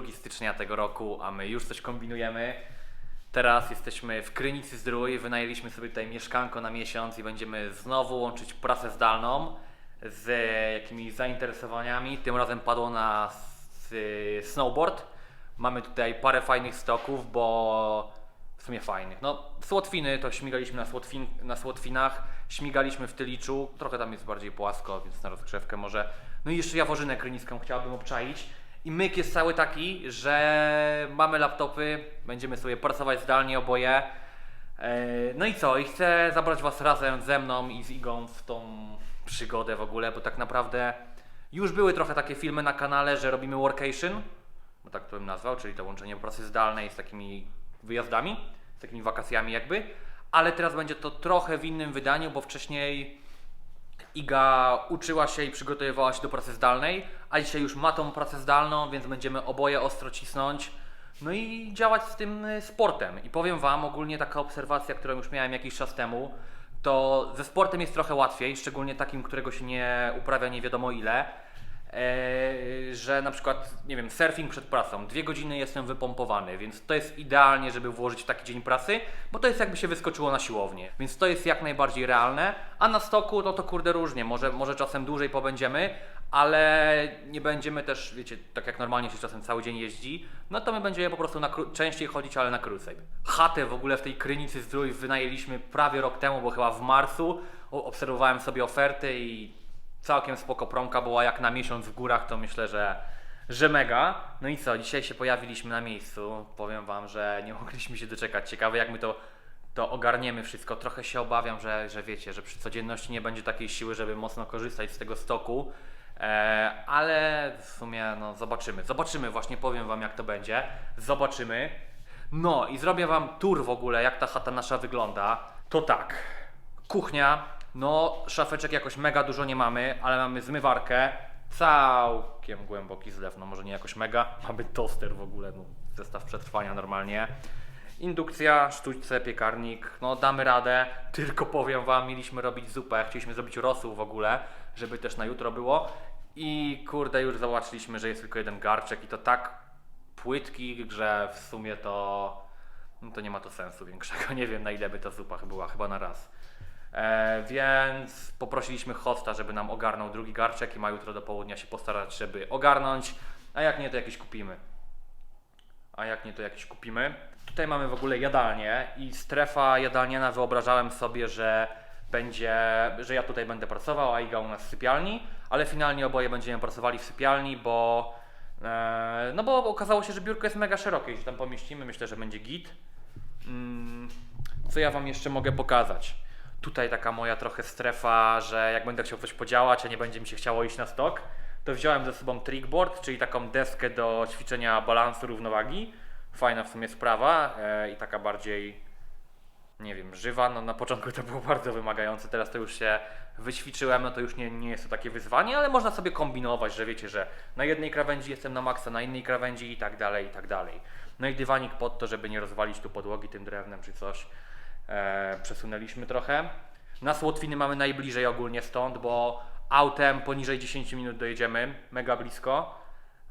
2 stycznia tego roku, a my już coś kombinujemy. Teraz jesteśmy w Krynicy Zdrój, wynajęliśmy sobie tutaj mieszkanko na miesiąc i będziemy znowu łączyć pracę zdalną z jakimiś zainteresowaniami. Tym razem padło na snowboard. Mamy tutaj parę fajnych stoków, bo w sumie fajnych. No, słotwiny to śmigaliśmy na, słotwin, na słotwinach, śmigaliśmy w Tyliczu, trochę tam jest bardziej płasko, więc na rozgrzewkę może. No i jeszcze Jaworzynę Krynicką chciałbym obczaić. I myk jest cały taki, że mamy laptopy, będziemy sobie pracować zdalnie oboje. E, No i co? I chcę zabrać Was razem ze mną i z Igą w tą przygodę w ogóle, bo tak naprawdę już były trochę takie filmy na kanale, że robimy workation, bo tak to bym nazwał, czyli to łączenie pracy zdalnej z takimi wyjazdami, z takimi wakacjami jakby, ale teraz będzie to trochę w innym wydaniu, bo wcześniej Iga uczyła się i przygotowywała się do pracy zdalnej, a dzisiaj już ma tą pracę zdalną, więc będziemy oboje ostro cisnąć. No i działać z tym y, sportem. I powiem Wam, ogólnie taka obserwacja, którą już miałem jakiś czas temu, to ze sportem jest trochę łatwiej, szczególnie takim, którego się nie uprawia nie wiadomo ile. Eee, że na przykład, nie wiem, surfing przed pracą, dwie godziny jestem wypompowany, więc to jest idealnie, żeby włożyć w taki dzień pracy, bo to jest jakby się wyskoczyło na siłownię, więc to jest jak najbardziej realne, a na stoku no to kurde różnie, może, może czasem dłużej pobędziemy, ale nie będziemy też, wiecie, tak jak normalnie się czasem cały dzień jeździ, no to my będziemy po prostu częściej chodzić, ale na krócej. Chatę w ogóle w tej Krynicy Zdrój wynajęliśmy prawie rok temu, bo chyba w marcu obserwowałem sobie oferty i całkiem spoko promka była jak na miesiąc w górach, to myślę, że, że mega. No i co, dzisiaj się pojawiliśmy na miejscu. Powiem Wam, że nie mogliśmy się doczekać. Ciekawe jak my to, to ogarniemy wszystko. Trochę się obawiam, że, że wiecie, że przy codzienności nie będzie takiej siły, żeby mocno korzystać z tego stoku. E, ale w sumie no, zobaczymy. Zobaczymy, właśnie powiem Wam jak to będzie. Zobaczymy. No i zrobię Wam tour w ogóle, jak ta chata nasza wygląda. To tak. Kuchnia, no szafeczek jakoś mega dużo nie mamy, ale mamy zmywarkę, całkiem głęboki zlew, no może nie jakoś mega, mamy toster w ogóle, no zestaw przetrwania normalnie. Indukcja, sztućce, piekarnik, no damy radę, tylko powiem Wam, mieliśmy robić zupę, chcieliśmy zrobić rosół w ogóle, żeby też na jutro było. I kurde już zobaczyliśmy, że jest tylko jeden garczek i to tak płytki, że w sumie to, no to nie ma to sensu większego, nie wiem na ile by ta zupa była, chyba na raz. E, więc poprosiliśmy hosta, żeby nam ogarnął drugi garczek i ma jutro do południa się postarać, żeby ogarnąć, a jak nie, to jakiś kupimy. A jak nie, to jakiś kupimy. Tutaj mamy w ogóle jadalnię i strefa jadalniana wyobrażałem sobie, że będzie, że ja tutaj będę pracował, a Iga u nas w sypialni, ale finalnie oboje będziemy pracowali w sypialni, bo e, no bo okazało się, że biurko jest mega szerokie i się tam pomieścimy, myślę, że będzie git. Mm, co ja Wam jeszcze mogę pokazać? Tutaj taka moja trochę strefa, że jak będę chciał coś podziałać, a nie będzie mi się chciało iść na stok, to wziąłem ze sobą trickboard, czyli taką deskę do ćwiczenia balansu równowagi. Fajna w sumie sprawa e, i taka bardziej, nie wiem, żywa. No na początku to było bardzo wymagające, teraz to już się wyćwiczyłem, no to już nie, nie jest to takie wyzwanie, ale można sobie kombinować, że wiecie, że na jednej krawędzi jestem na maksa, na innej krawędzi i tak dalej, i tak dalej. No i dywanik pod to, żeby nie rozwalić tu podłogi tym drewnem czy coś, e, przesunęliśmy trochę. Na Słotwiny mamy najbliżej ogólnie stąd, bo autem poniżej 10 minut dojedziemy, mega blisko.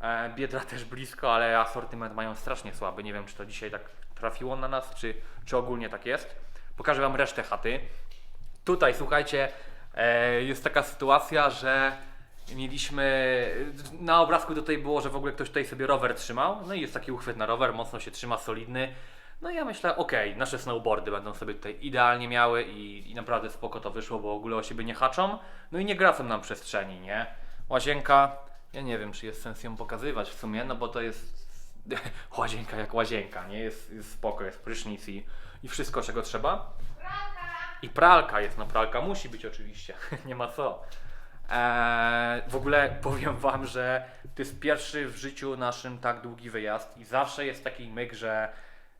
E, Biedra też blisko, ale asortyment mają strasznie słaby. Nie wiem, czy to dzisiaj tak trafiło na nas, czy, czy ogólnie tak jest. Pokażę Wam resztę chaty. Tutaj, słuchajcie, e, jest taka sytuacja, że mieliśmy. Na obrazku tutaj było, że w ogóle ktoś tutaj sobie rower trzymał. No i jest taki uchwyt na rower, mocno się trzyma, solidny. No i ja myślę, okej, nasze snowboardy będą sobie tutaj idealnie miały i, i naprawdę spoko to wyszło, bo w ogóle o siebie nie haczą. No i nie gracą nam przestrzeni, nie? Łazienka, ja nie wiem, czy jest sens ją pokazywać w sumie, no bo to jest łazienka jak łazienka, nie? Jest, jest spoko, jest prysznic i, i wszystko, czego trzeba. I pralka jest, no pralka musi być oczywiście, nie ma co. Eee, w ogóle powiem Wam, że to jest pierwszy w życiu naszym tak długi wyjazd i zawsze jest taki myk, że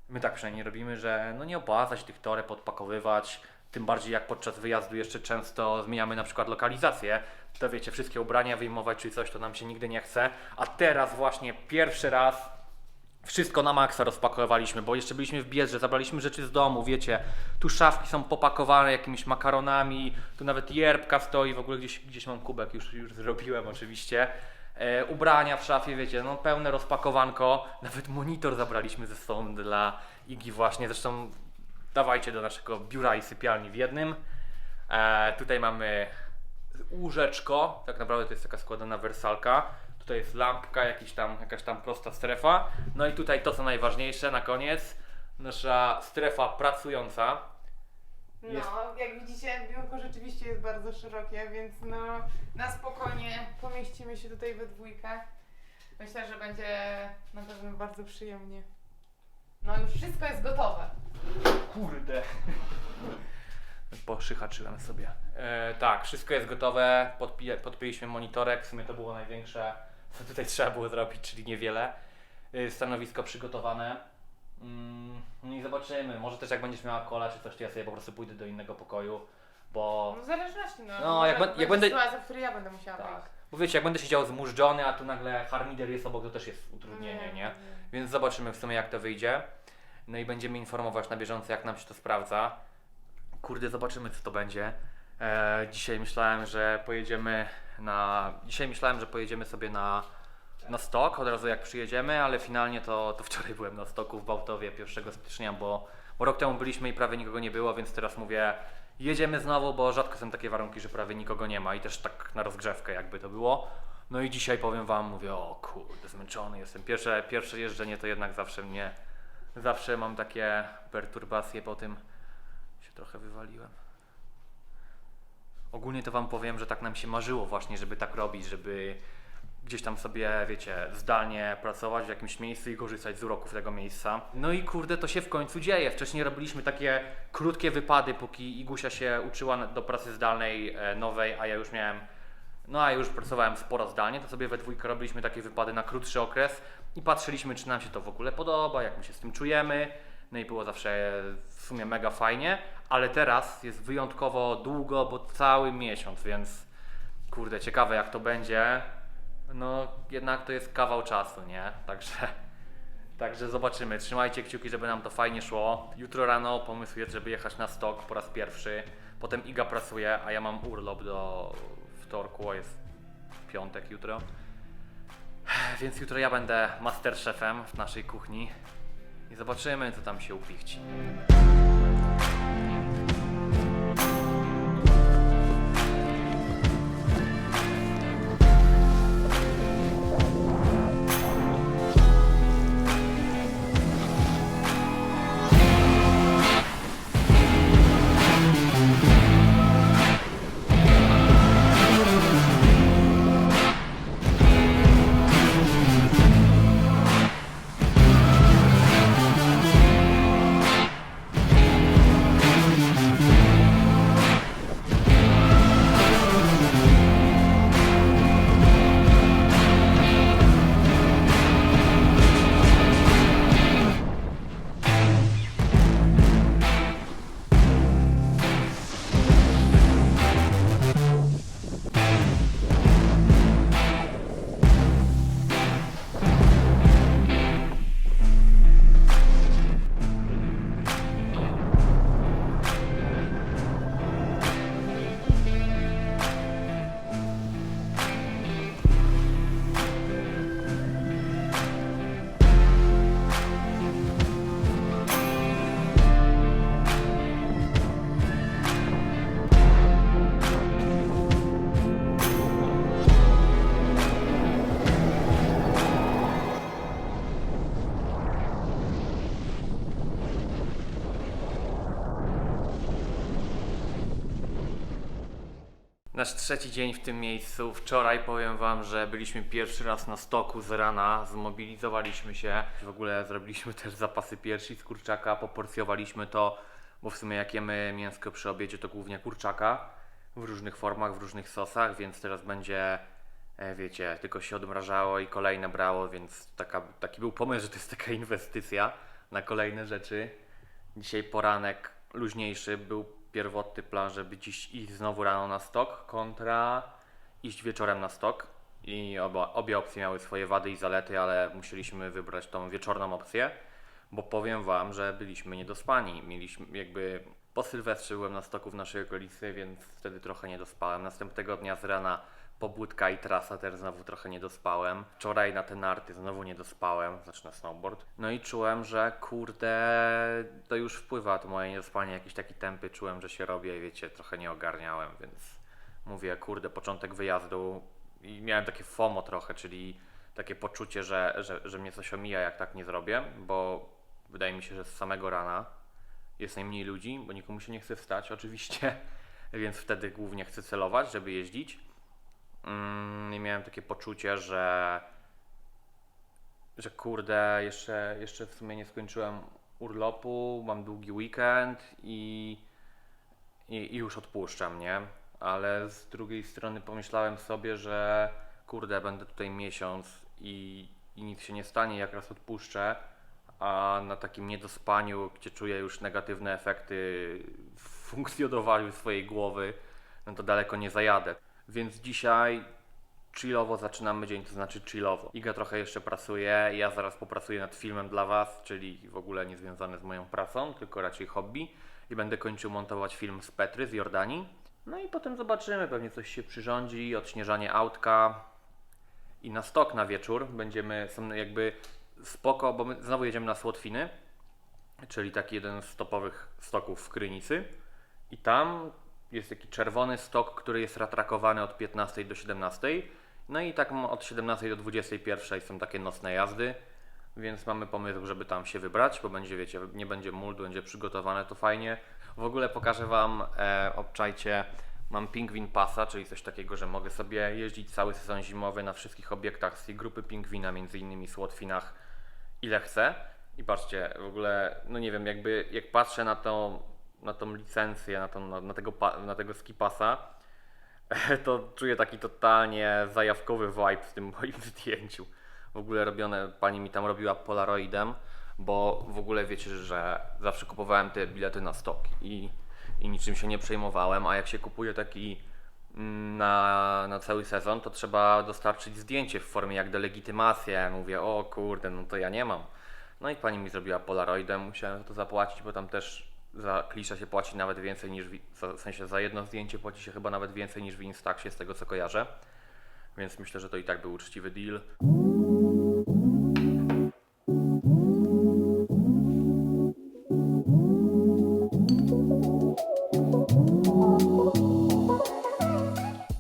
my tak przynajmniej robimy, że no nie opłacać tych toreb, odpakowywać, tym bardziej jak podczas wyjazdu jeszcze często zmieniamy na przykład lokalizację, to wiecie, wszystkie ubrania wyjmować czy coś, to nam się nigdy nie chce, a teraz właśnie pierwszy raz wszystko na maksa rozpakowaliśmy, bo jeszcze byliśmy w Biedrze, zabraliśmy rzeczy z domu, wiecie, tu szafki są popakowane jakimiś makaronami, tu nawet jerbka stoi, w ogóle gdzieś, gdzieś mam kubek, już, już zrobiłem oczywiście. E, ubrania w szafie, wiecie, no pełne rozpakowanko. Nawet monitor zabraliśmy ze sobą dla Igi właśnie. Zresztą dawajcie do naszego biura i sypialni w jednym. E, tutaj mamy łóżeczko, tak naprawdę to jest taka składana wersalka. Tutaj jest lampka, jakiś tam, jakaś tam prosta strefa. No i tutaj to co najważniejsze na koniec, nasza strefa pracująca. No, Jest- jak widzicie, biurko rzeczywiście jest bardzo szerokie, więc no na spokojnie pomieścimy się tutaj we dwójkę. Myślę, że będzie na pewno bardzo przyjemnie. No już wszystko jest gotowe. Kurde. Poszychaczyłem sobie. E, tak, wszystko jest gotowe. Podpi- podpięliśmy monitorek. W sumie to było największe, co tutaj trzeba było zrobić, czyli niewiele. E, stanowisko przygotowane. Mm, no i zobaczymy. Może też jak będziesz miała kola czy coś, to ja sobie po prostu pójdę do innego pokoju, bo No w zależności, no. No, jak jak będzie będę- sytuacja, w której ja będę musiała tak. wyjść. Bo wiecie, jak będę siedział zmużdżony, a tu nagle harmider jest obok, to też jest utrudnienie, nie? Więc zobaczymy w sumie jak to wyjdzie. No i będziemy informować na bieżąco jak nam się to sprawdza. Kurde, zobaczymy co to będzie. E, dzisiaj myślałem, że pojedziemy na. Dzisiaj myślałem, że pojedziemy sobie na, na stok od razu jak przyjedziemy, ale finalnie to, to wczoraj byłem na stoku w Bałtowie 1 stycznia, bo, bo rok temu byliśmy i prawie nikogo nie było, więc teraz mówię, jedziemy znowu, bo rzadko są takie warunki, że prawie nikogo nie ma i też tak na rozgrzewkę jakby to było. No i dzisiaj powiem wam, mówię, o kurde, zmęczony jestem. Pierwsze, pierwsze jeżdżenie to jednak zawsze mnie, zawsze mam takie perturbacje po tym, się trochę wywaliłem. Ogólnie to wam powiem, że tak nam się marzyło właśnie, żeby tak robić, żeby gdzieś tam sobie, wiecie, zdalnie pracować w jakimś miejscu i korzystać z uroków tego miejsca. No i kurde, to się w końcu dzieje. Wcześniej robiliśmy takie krótkie wypady, póki Igusia się uczyła do pracy zdalnej e, nowej, a ja już miałem, no a już pracowałem sporo zdalnie, to sobie we dwójkę robiliśmy takie wypady na krótszy okres i patrzyliśmy, czy nam się to w ogóle podoba, jak my się z tym czujemy. No i było zawsze w sumie mega fajnie, ale teraz jest wyjątkowo długo, bo cały miesiąc, więc kurde, ciekawe jak to będzie. No, jednak to jest kawał czasu, nie? Także, także zobaczymy. Trzymajcie kciuki, żeby nam to fajnie szło. Jutro rano pomysł jest, żeby jechać na stok po raz pierwszy. Potem Iga pracuje, a ja mam urlop do wtorku, a jest piątek jutro. Więc jutro ja będę masterchefem w naszej kuchni i zobaczymy, co tam się upichci. Nasz trzeci dzień w tym miejscu. Wczoraj powiem Wam, że byliśmy pierwszy raz na stoku z rana, zmobilizowaliśmy się. W ogóle zrobiliśmy też zapasy piersi z kurczaka, poporcjowaliśmy to, bo w sumie jak jemy mięsko przy obiedzie, to głównie kurczaka w różnych formach, w różnych sosach, więc teraz będzie, e, wiecie, tylko się odmrażało i kolejne brało, więc taka, taki był pomysł, że to jest taka inwestycja na kolejne rzeczy. Dzisiaj poranek luźniejszy był pierwotny plan, żeby dziś iść znowu rano na stok kontra iść wieczorem na stok. I oba, obie opcje miały swoje wady i zalety, ale musieliśmy wybrać tą wieczorną opcję, bo powiem Wam, że byliśmy niedospani. Mieliśmy jakby po Sylwestrze byłem na stoku w naszej okolicy, więc wtedy trochę nie dospałem. Następnego dnia z rana pobudka i trasa też znowu trochę nie dospałem. Wczoraj na te narty znowu nie dospałem, znaczy na snowboard. No i czułem, że kurde, to już wpływa to moje niedospanie, jakiś taki tempy czułem, że się robię i wiecie, trochę nie ogarniałem, więc mówię, kurde, początek wyjazdu i miałem takie FOMO trochę, czyli takie poczucie, że, że, że mnie coś omija, jak tak nie zrobię, bo wydaje mi się, że z samego rana jest najmniej ludzi, bo nikomu się nie chce wstać oczywiście, więc wtedy głównie chcę celować, żeby jeździć. Mm, I miałem takie poczucie, że że kurde, jeszcze, jeszcze w sumie nie skończyłem urlopu, mam długi weekend i, i, i już odpuszczam, nie? Ale z drugiej strony pomyślałem sobie, że kurde, będę tutaj miesiąc i, i nic się nie stanie, jak raz odpuszczę, a na takim niedospaniu, gdzie czuję już negatywne efekty w funkcjonowaniu swojej głowy, no to daleko nie zajadę. Więc dzisiaj chillowo zaczynamy dzień, to znaczy chillowo. Iga trochę jeszcze pracuje, ja zaraz popracuję nad filmem dla Was, czyli w ogóle nie związany z moją pracą, tylko raczej hobby. I będę kończył montować film z Petry, z Jordanii. No i potem zobaczymy, pewnie coś się przyrządzi, odśnieżanie autka i na stok na wieczór. Będziemy, są jakby spoko, bo my znowu jedziemy na Słotwiny, czyli taki jeden z topowych stoków w Krynicy. I tam jest taki czerwony stok, który jest ratrakowany od 15 do 17. No i tak od 17 do 21 są takie nocne jazdy, więc mamy pomysł, żeby tam się wybrać, bo będzie, wiecie, nie będzie mól, będzie przygotowane, to fajnie. W ogóle pokażę Wam, e, obczajcie, mam Pingwin Passa, czyli coś takiego, że mogę sobie jeździć cały sezon zimowy na wszystkich obiektach z tej grupy Pingwina, między innymi Słotwinach, ile chcę. I patrzcie, w ogóle, no nie wiem, jakby jak patrzę na tą, na tą licencję, na, tą, na, na, tego, na tego skipasa, to czuję taki totalnie zajawkowy vibe w tym moim zdjęciu. W ogóle robione, pani mi tam robiła polaroidem, bo w ogóle wiecie, że zawsze kupowałem te bilety na stok i, i niczym się nie przejmowałem, a jak się kupuje taki mm, na, na cały sezon, to trzeba dostarczyć zdjęcie w formie jak delegitymację. Mówię, o kurde, no to ja nie mam. No i pani mi zrobiła polaroidem, musiałem za to zapłacić, bo tam też za klisza się płaci nawet więcej niż, w, sensie za jedno zdjęcie płaci się chyba nawet więcej niż w Instaxie, z tego co kojarzę. Więc myślę, że to i tak był uczciwy deal.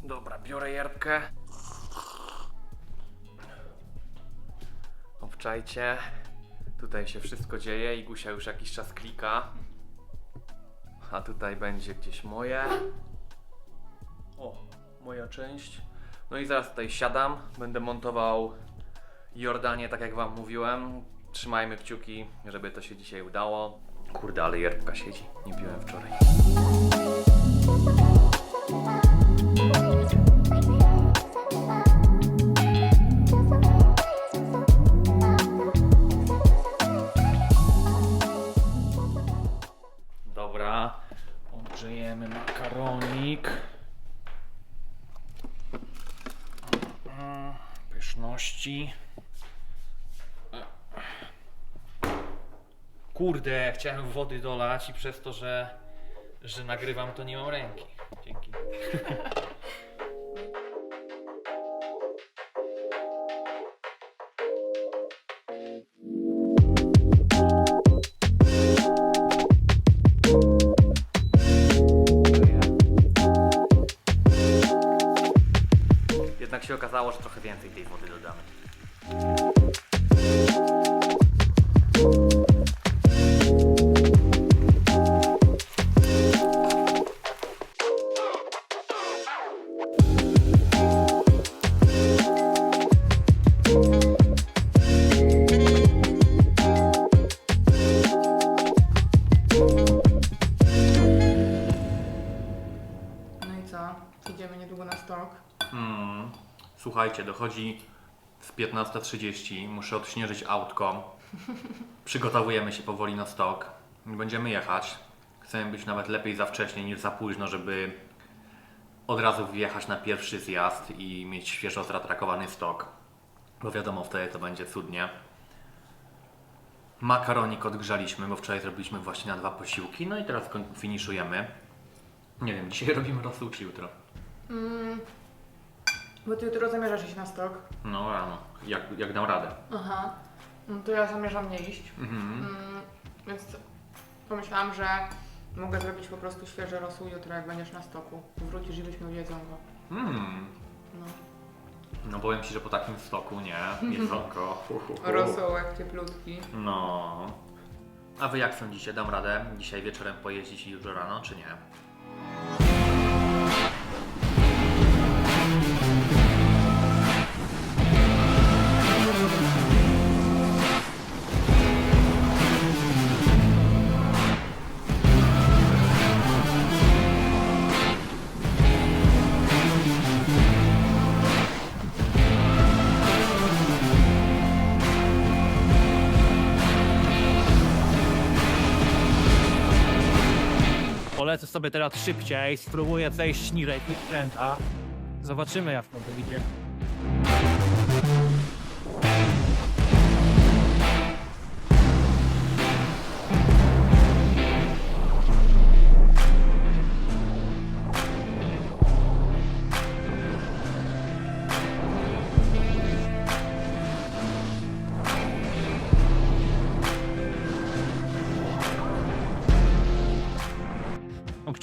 Dobra, biorę jerbkę. Obczajcie. Tutaj się wszystko dzieje i Gusia już jakiś czas klika. A tutaj będzie gdzieś moje. O, moja część. No i zaraz tutaj siadam. Będę montował Jordanię, tak jak Wam mówiłem. Trzymajmy kciuki, żeby to się dzisiaj udało. Kurde, ale jerbka siedzi. Nie piłem wczoraj. Odgrzejemy makaronik. Pyszności. Kurde, chciałem wody dolać i przez to, że, że nagrywam, to nie mam ręki. Dzięki. więcej tej wody dodamy. Słuchajcie, dochodzi z 15.30, muszę odśnieżyć autko. Przygotowujemy się powoli na stok. Będziemy jechać. Chcemy być nawet lepiej za wcześnie niż za późno, żeby od razu wjechać na pierwszy zjazd i mieć świeżo zratrakowany stok. Bo wiadomo, wtedy to będzie cudnie. Makaronik odgrzaliśmy, bo wczoraj zrobiliśmy właśnie na dwa posiłki. No i teraz finiszujemy. Nie wiem, dzisiaj robimy rosół czy jutro? Mm, Bo ty jutro zamierzasz iść na stok. No rano, jak, jak dam radę. Aha. No to ja zamierzam nie iść. Mhm. Mm, więc pomyślałam, że mogę zrobić po prostu świeży rosół jutro, jak będziesz na stoku. Wrócisz i byś miał jedzonko. Mm. No. No powiem Ci, że po takim stoku, nie, jedzonko. hu, hu, hu. Rosołek cieplutki. No. A Wy jak sądzicie, dam radę dzisiaj wieczorem pojeździć i jutro rano, czy nie? Polecę sobie teraz szybciej, spróbuję zejść niżej tych kręta. Zobaczymy jak to wyjdzie.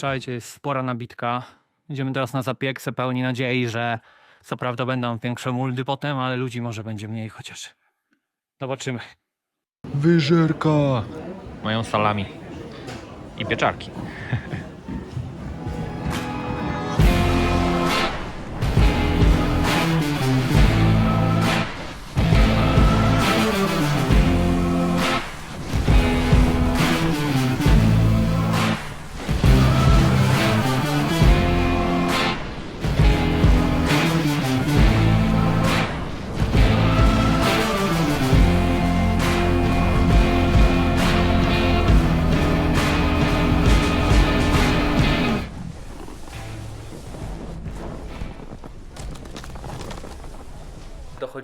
Obczajcie, jest spora nabitka. Idziemy teraz na zapiekse, pełni nadziei, że co prawda będą większe muldy potem, ale ludzi może będzie mniej chociaż. Zobaczymy. Wyżerka! Mają salami i pieczarki.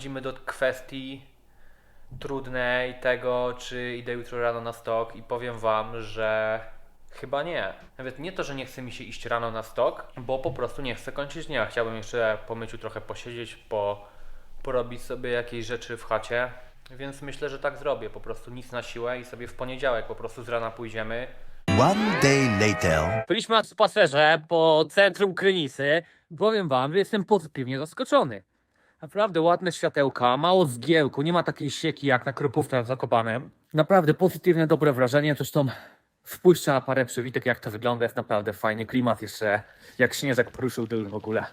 Dochodzimy do kwestii trudnej tego, czy idę jutro rano na stok i powiem Wam, że chyba nie. Nawet nie to, że nie chce mi się iść rano na stok, bo po prostu nie chcę kończyć dnia. Chciałbym jeszcze po myciu trochę posiedzieć, po, porobić sobie jakieś rzeczy w chacie, więc myślę, że tak zrobię. Po prostu nic na siłę i sobie w poniedziałek po prostu z rana pójdziemy. One day later. Byliśmy na spacerze po centrum Krynicy. Powiem wam, że jestem pozytywnie zaskoczony. Naprawdę ładne światełka, mało zgiełku, nie ma takiej sieki jak na Kropówce w Zakopanem. Naprawdę pozytywne, dobre wrażenie, zresztą wpuszcza na parę przywitek jak to wygląda, jest naprawdę fajny klimat jeszcze, jak śnieżek poruszył tył w ogóle.